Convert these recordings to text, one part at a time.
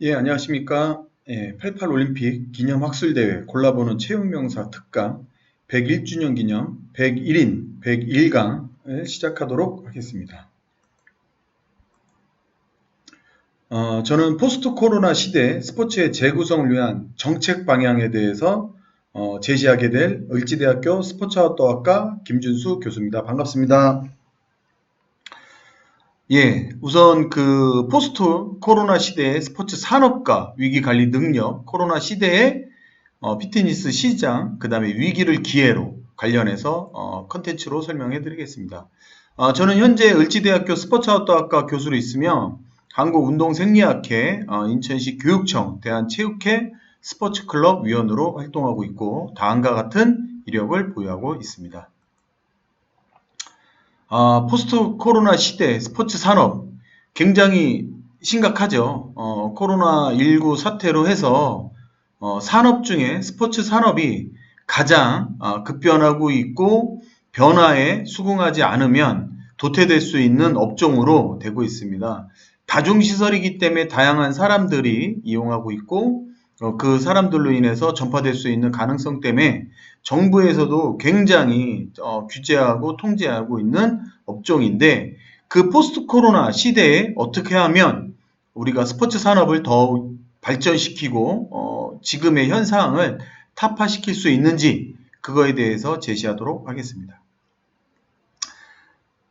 예, 안녕하십니까. 예, 88 올림픽 기념 학술대회 골라보는 채용명사 특강 101주년 기념 101인 101강을 시작하도록 하겠습니다. 어, 저는 포스트 코로나 시대 스포츠의 재구성을 위한 정책 방향에 대해서 어, 제시하게 될 을지대학교 스포츠아웃도어학과 김준수 교수입니다. 반갑습니다. 예, 우선 그 포스트 코로나 시대의 스포츠 산업과 위기 관리 능력, 코로나 시대의 어, 피트니스 시장, 그 다음에 위기를 기회로 관련해서 어, 컨텐츠로 설명해 드리겠습니다. 어, 저는 현재 을지대학교 스포츠아웃도어학과 교수로 있으며 한국운동생리학회, 어, 인천시 교육청, 대한체육회 스포츠클럽 위원으로 활동하고 있고 다음과 같은 이력을 보유하고 있습니다. 아, 포스트 코로나 시대 스포츠 산업 굉장히 심각하죠. 어, 코로나19 사태로 해서 어, 산업 중에 스포츠 산업이 가장 어, 급변하고 있고 변화에 수긍하지 않으면 도태될 수 있는 업종으로 되고 있습니다. 다중시설이기 때문에 다양한 사람들이 이용하고 있고 어, 그 사람들로 인해서 전파될 수 있는 가능성 때문에 정부에서도 굉장히 어, 규제하고 통제하고 있는 업종인데 그 포스트 코로나 시대에 어떻게 하면 우리가 스포츠 산업을 더 발전시키고 어, 지금의 현상을 타파시킬 수 있는지 그거에 대해서 제시하도록 하겠습니다.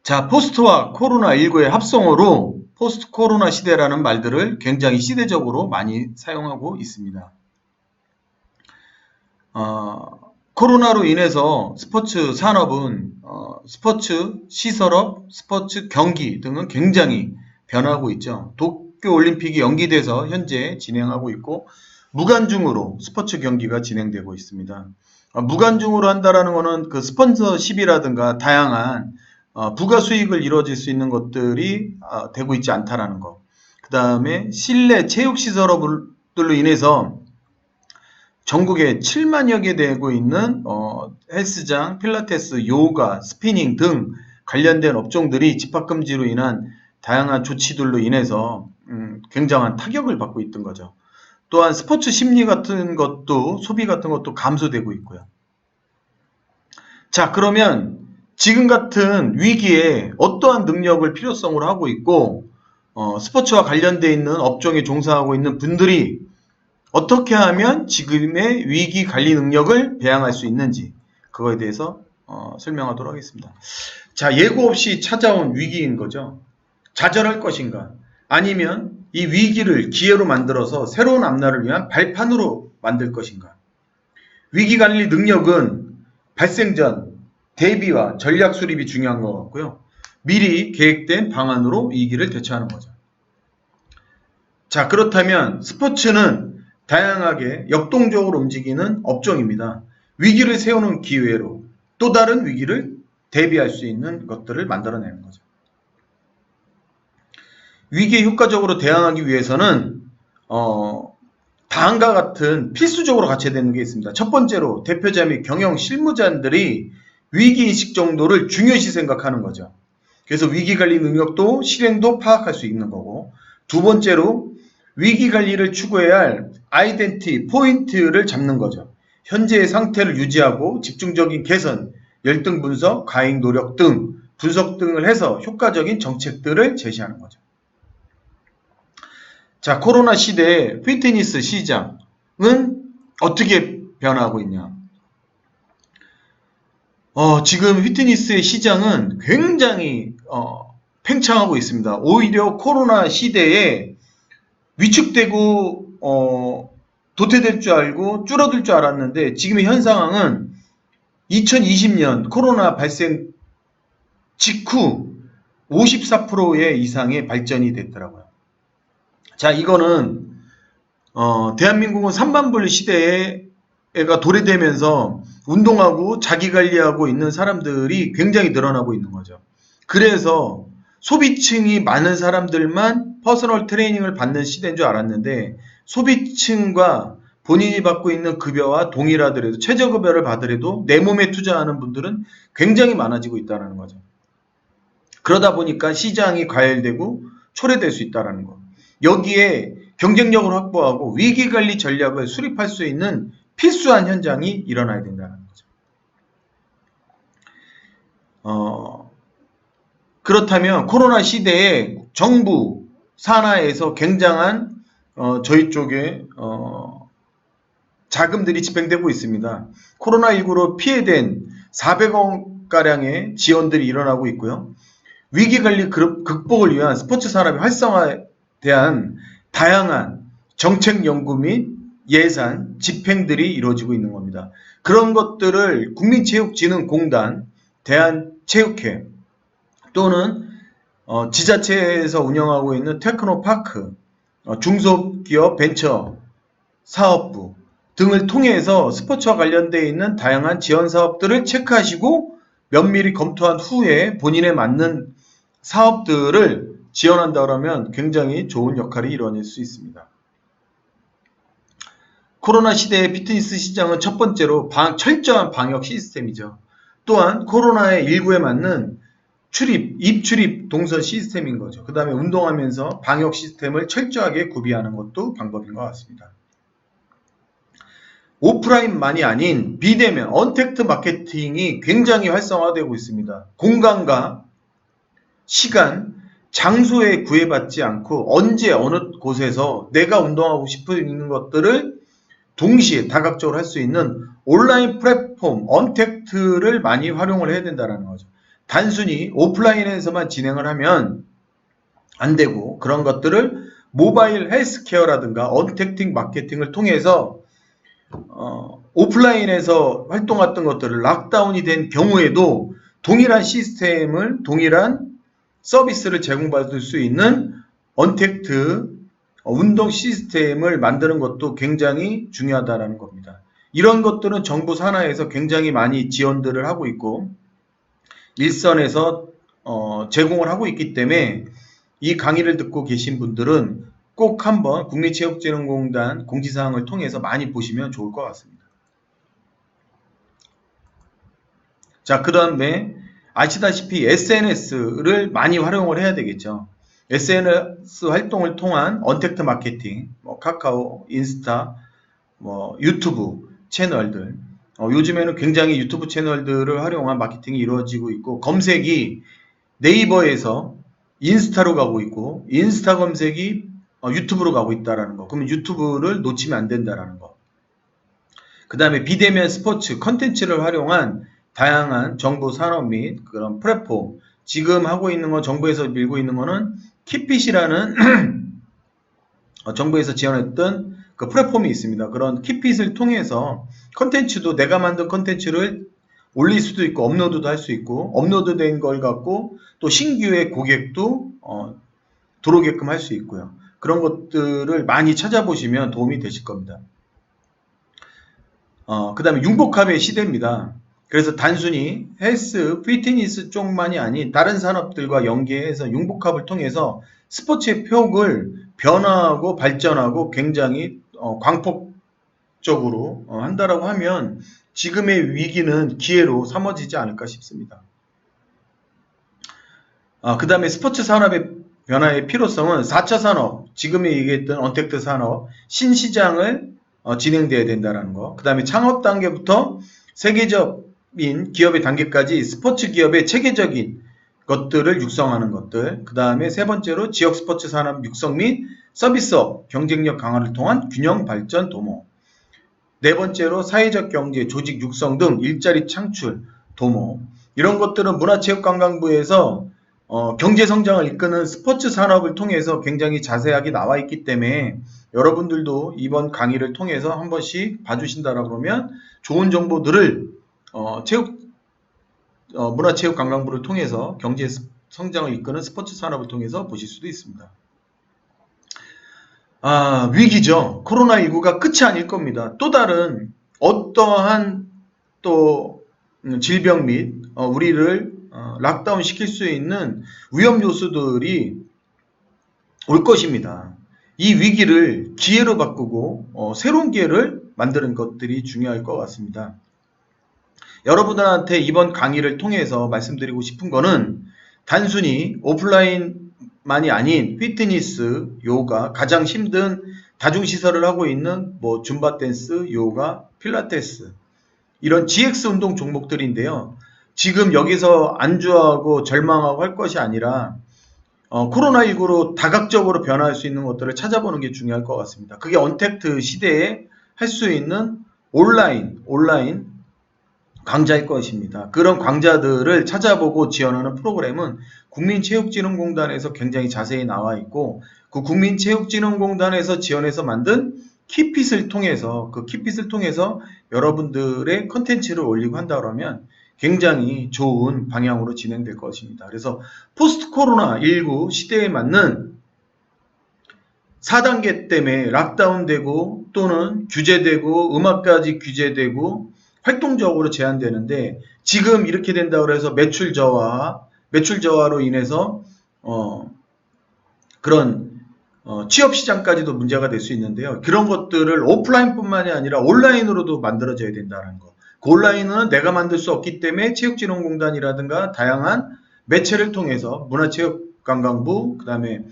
자, 포스트와 코로나19의 합성어로 포스트 코로나 시대라는 말들을 굉장히 시대적으로 많이 사용하고 있습니다. 어, 코로나로 인해서 스포츠 산업은 어, 스포츠 시설업, 스포츠 경기 등은 굉장히 변하고 있죠. 도쿄 올림픽이 연기돼서 현재 진행하고 있고 무관중으로 스포츠 경기가 진행되고 있습니다. 어, 무관중으로 한다라는 것은 그 스폰서십이라든가 다양한 어, 부가 수익을 이루어질 수 있는 것들이 어, 되고 있지 않다라는 것. 그 다음에 실내 체육 시설업들로 인해서 전국에 7만여 개 되고 있는 어, 헬스장, 필라테스, 요가, 스피닝 등 관련된 업종들이 집합금지로 인한 다양한 조치들로 인해서 음, 굉장한 타격을 받고 있던 거죠. 또한 스포츠 심리 같은 것도 소비 같은 것도 감소되고 있고요. 자 그러면 지금 같은 위기에 어떠한 능력을 필요성으로 하고 있고 어, 스포츠와 관련되어 있는 업종에 종사하고 있는 분들이 어떻게 하면 지금의 위기 관리 능력을 배양할 수 있는지 그거에 대해서 어, 설명하도록 하겠습니다. 자, 예고 없이 찾아온 위기인 거죠. 좌절할 것인가? 아니면 이 위기를 기회로 만들어서 새로운 앞날을 위한 발판으로 만들 것인가? 위기 관리 능력은 발생 전 대비와 전략 수립이 중요한 것 같고요. 미리 계획된 방안으로 위기를 대처하는 거죠. 자, 그렇다면 스포츠는 다양하게 역동적으로 움직이는 업종입니다. 위기를 세우는 기회로 또 다른 위기를 대비할 수 있는 것들을 만들어내는 거죠. 위기에 효과적으로 대응하기 위해서는 어, 다음과 같은 필수적으로 갖춰야 되는 게 있습니다. 첫 번째로 대표자 및 경영 실무자들이 위기인식 정도를 중요시 생각하는 거죠. 그래서 위기관리 능력도 실행도 파악할 수 있는 거고 두 번째로 위기관리를 추구해야 할 아이덴티 포인트를 잡는 거죠. 현재의 상태를 유지하고 집중적인 개선, 열등 분석, 가행 노력 등 분석 등을 해서 효과적인 정책들을 제시하는 거죠. 자, 코로나 시대의 피트니스 시장은 어떻게 변하고 있냐? 어, 지금 피트니스의 시장은 굉장히 어, 팽창하고 있습니다. 오히려 코로나 시대에 위축되고 어, 도태될 줄 알고 줄어들 줄 알았는데 지금의 현 상황은 2020년 코로나 발생 직후 54%의 이상의 발전이 됐더라고요. 자, 이거는 어, 대한민국은 3만 불 시대가 도래되면서 운동하고 자기 관리하고 있는 사람들이 굉장히 늘어나고 있는 거죠. 그래서 소비층이 많은 사람들만 퍼스널 트레이닝을 받는 시대인 줄 알았는데 소비층과 본인이 받고 있는 급여와 동일하더라도 최저급여를 받으려도 내 몸에 투자하는 분들은 굉장히 많아지고 있다는 거죠. 그러다 보니까 시장이 과열되고 초래될 수 있다는 거. 여기에 경쟁력을 확보하고 위기관리 전략을 수립할 수 있는 필수한 현장이 일어나야 된다는 거죠. 어, 그렇다면 코로나 시대에 정부 산하에서 굉장한 어, 저희 쪽에 어, 자금들이 집행되고 있습니다. 코로나19로 피해된 400억 가량의 지원들이 일어나고 있고요. 위기관리 그- 극복을 위한 스포츠 산업의 활성화에 대한 다양한 정책 연구 및 예산, 집행들이 이루어지고 있는 겁니다. 그런 것들을 국민체육진흥공단, 대한체육회 또는 어, 지자체에서 운영하고 있는 테크노파크, 어, 중소기업 벤처 사업부 등을 통해서 스포츠와 관련되어 있는 다양한 지원 사업들을 체크하시고 면밀히 검토한 후에 본인에 맞는 사업들을 지원한다 그러면 굉장히 좋은 역할이 이루어질 수 있습니다. 코로나 시대의 피트니스 시장은 첫 번째로 방- 철저한 방역 시스템이죠. 또한 코로나의 일구에 맞는 출입, 입출입 동선 시스템인 거죠. 그 다음에 운동하면서 방역 시스템을 철저하게 구비하는 것도 방법인 것 같습니다. 오프라인만이 아닌 비대면, 언택트 마케팅이 굉장히 활성화되고 있습니다. 공간과 시간, 장소에 구애받지 않고 언제 어느 곳에서 내가 운동하고 싶은 것들을 동시에 다각적으로 할 수 있는 온라인 플랫폼 언택트를 많이 활용을 해야 된다는 거죠. 단순히 오프라인에서만 진행을 하면 안 되고 그런 것들을 모바일 헬스케어라든가 언택팅 마케팅을 통해서 어, 오프라인에서 활동했던 것들을 락다운이 된 경우에도 동일한 시스템을 동일한 서비스를 제공받을 수 있는 언택트 어, 운동 시스템을 만드는 것도 굉장히 중요하다는 겁니다. 이런 것들은 정부 산하에서 굉장히 많이 지원들을 하고 있고 일선에서 어, 제공을 하고 있기 때문에 이 강의를 듣고 계신 분들은 꼭 한번 국민체육진흥공단 공지사항을 통해서 많이 보시면 좋을 것 같습니다. 자, 그 다음에 아시다시피 SNS를 많이 활용을 해야 되겠죠. SNS 활동을 통한 언택트 마케팅, 뭐 카카오, 인스타, 뭐 유튜브 채널들, 어, 요즘에는 굉장히 유튜브 채널들을 활용한 마케팅이 이루어지고 있고 검색이 네이버에서 인스타로 가고 있고 인스타 검색이 어, 유튜브로 가고 있다라는 거. 그러면 유튜브를 놓치면 안 된다라는 거. 그 다음에 비대면 스포츠 컨텐츠를 활용한 다양한 정부 산업 및 그런 플랫폼. 지금 하고 있는 거 정부에서 밀고 있는 거는 키핏이라는 어, 정부에서 지원했던 그 플랫폼이 있습니다. 그런 키핏을 통해서 컨텐츠도 내가 만든 컨텐츠를 올릴 수도 있고 업로드도 할 수 있고 업로드된 걸 갖고 또 신규의 고객도 어, 들어오게끔 할 수 있고요. 그런 것들을 많이 찾아보시면 도움이 되실 겁니다. 어, 그 다음에 융복합의 시대입니다. 그래서 단순히 헬스, 피트니스 쪽만이 아닌 다른 산업들과 연계해서 융복합을 통해서 스포츠의 표을 변화하고 발전하고 굉장히 어, 광폭적으로 어, 한다라고 하면 지금의 위기는 기회로 삼아지지 않을까 싶습니다. 아, 그 다음에 스포츠 산업의 변화의 필요성은 4차 산업, 지금 얘기했던 언택트 산업, 신시장을 어, 진행돼야 된다는 거. 그 다음에 창업 단계부터 세계적 인 기업의 단계까지 스포츠 기업의 체계적인 것들을 육성하는 것들. 그 다음에 세 번째로 지역 스포츠 산업 육성 및 서비스업 경쟁력 강화를 통한 균형 발전 도모. 네 번째로 사회적 경제, 조직 육성 등 일자리 창출, 도모. 이런 것들은 문화체육관광부에서 어, 경제 성장을 이끄는 스포츠 산업을 통해서 굉장히 자세하게 나와 있기 때문에 여러분들도 이번 강의를 통해서 한 번씩 봐주신다라 그러면 좋은 정보들을 어, 체육 어, 문화체육관광부를 통해서 경제 스- 성장을 이끄는 스포츠 산업을 통해서 보실 수도 있습니다. 아, 위기죠. 코로나19가 끝이 아닐 겁니다. 또 다른 어떠한 또 음, 질병 및 어, 우리를 어, 락다운 시킬 수 있는 위험 요소들이 올 것입니다. 이 위기를 기회로 바꾸고 어, 새로운 기회를 만드는 것들이 중요할 것 같습니다. 여러분들한테 이번 강의를 통해서 말씀드리고 싶은 거는 단순히 오프라인 뿐만이 아닌 피트니스, 요가, 가장 힘든 다중시설을 하고 있는 뭐 줌바 댄스, 요가, 필라테스 이런 GX 운동 종목들인데요. 지금 여기서 안주하고 절망하고 할 것이 아니라 어, 코로나19로 다각적으로 변화할 수 있는 것들을 찾아보는 게 중요할 것 같습니다. 그게 언택트 시대에 할 수 있는 온라인, 온라인 강좌일 것입니다. 그런 강좌들을 찾아보고 지원하는 프로그램은 국민체육진흥공단에서 굉장히 자세히 나와 있고 그 국민체육진흥공단에서 지원해서 만든 키핏을 통해서 그 키핏을 통해서 여러분들의 컨텐츠를 올리고 한다 그러면 굉장히 좋은 방향으로 진행될 것입니다. 그래서 포스트 코로나 19 시대에 맞는 4단계 때문에 락다운되고 또는 규제되고 음악까지 규제되고 활동적으로 제한되는데 지금 이렇게 된다 그래서 매출 저하, 매출 저하로 인해서 어 그런 어, 취업 시장까지도 문제가 될 수 있는데요. 그런 것들을 오프라인뿐만이 아니라 온라인으로도 만들어져야 된다는 거. 그 온라인은 내가 만들 수 없기 때문에 체육진흥공단이라든가 다양한 매체를 통해서 문화체육관광부 그다음에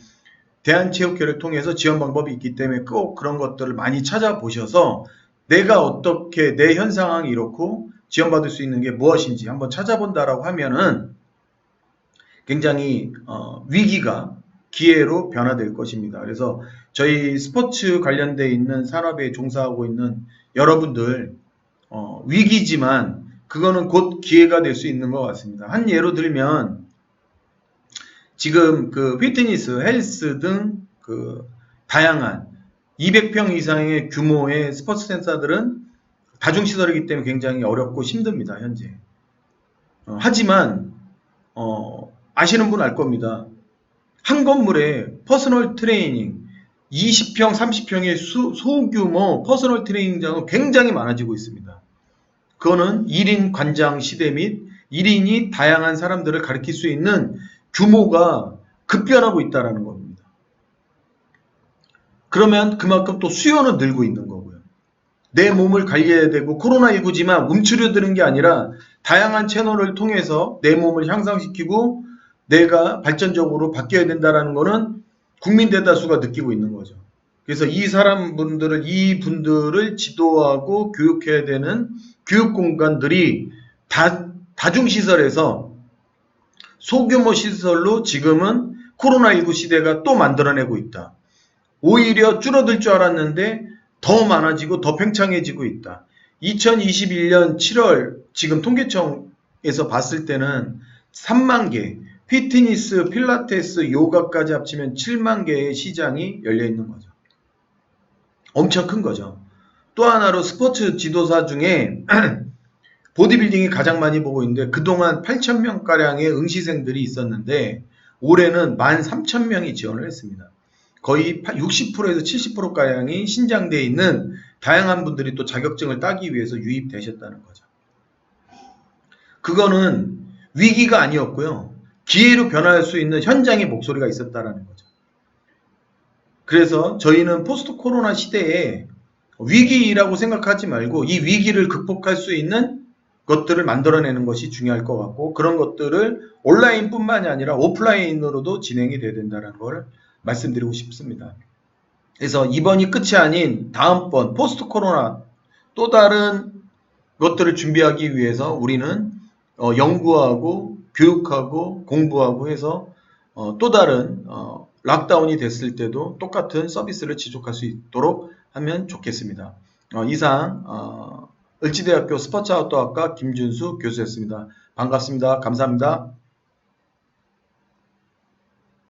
대한체육회를 통해서 지원 방법이 있기 때문에 꼭 그런 것들을 많이 찾아보셔서 내가 어떻게 내 현 상황이 이렇고 지원받을 수 있는 게 무엇인지 한번 찾아본다라고 하면은 굉장히 어, 위기가 기회로 변화될 것입니다. 그래서 저희 스포츠 관련돼 있는 산업에 종사하고 있는 여러분들 어, 위기지만 그거는 곧 기회가 될 수 있는 것 같습니다. 한 예로 들면 지금 그 피트니스, 헬스 등 그 다양한 200평 이상의 규모의 스포츠 센터들은 다중시설이기 때문에 굉장히 어렵고 힘듭니다, 현재. 어, 하지만, 어, 아시는 분 알 겁니다. 한 건물에 퍼스널 트레이닝 20평, 30평의 소규모 퍼스널 트레이닝장은 굉장히 많아지고 있습니다. 그거는 1인 관장 시대 및 1인이 다양한 사람들을 가르칠 수 있는 규모가 급변하고 있다는 겁니다. 그러면 그만큼 또 수요는 늘고 있는 거고요. 내 몸을 관리해야 되고 코로나19지만 움츠려드는 게 아니라 다양한 채널을 통해서 내 몸을 향상시키고 내가 발전적으로 바뀌어야 된다라는 거는 국민 대다수가 느끼고 있는 거죠. 그래서 이 사람 분들을 이 분들을 지도하고 교육해야 되는 교육 공간들이 다 다중 시설에서 소규모 시설로 지금은 코로나19 시대가 또 만들어내고 있다. 오히려 줄어들 줄 알았는데 더 많아지고 더 팽창해지고 있다. 2021년 7월 지금 통계청에서 봤을 때는 3만 개, 피트니스, 필라테스, 요가까지 합치면 7만 개의 시장이 열려 있는 거죠. 엄청 큰 거죠. 또 하나로 스포츠 지도사 중에 보디빌딩이 가장 많이 보고 있는데 그동안 8,000명 가량의 응시생들이 있었는데 올해는 13,000명이 지원을 했습니다. 거의 60%에서 70%가량이 신장되어 있는 다양한 분들이 또 자격증을 따기 위해서 유입되셨다는 거죠. 그거는 위기가 아니었고요. 기회로 변화할 수 있는 현장의 목소리가 있었다라는 거죠. 그래서 저희는 포스트 코로나 시대에 위기라고 생각하지 말고 이 위기를 극복할 수 있는 것들을 만들어내는 것이 중요할 것 같고 그런 것들을 온라인뿐만이 아니라 오프라인으로도 진행이 돼야 된다는 걸 말씀드리고 싶습니다. 그래서 이번이 끝이 아닌 다음번 포스트 코로나 또 다른 것들을 준비하기 위해서 우리는 어, 연구하고 교육하고 공부하고 해서 어, 또 다른 어, 락다운이 됐을 때도 똑같은 서비스를 지속할 수 있도록 하면 좋겠습니다. 어, 이상 어, 을지대학교 스포츠 아웃도어학과 김준수 교수였습니다. 반갑습니다. 감사합니다.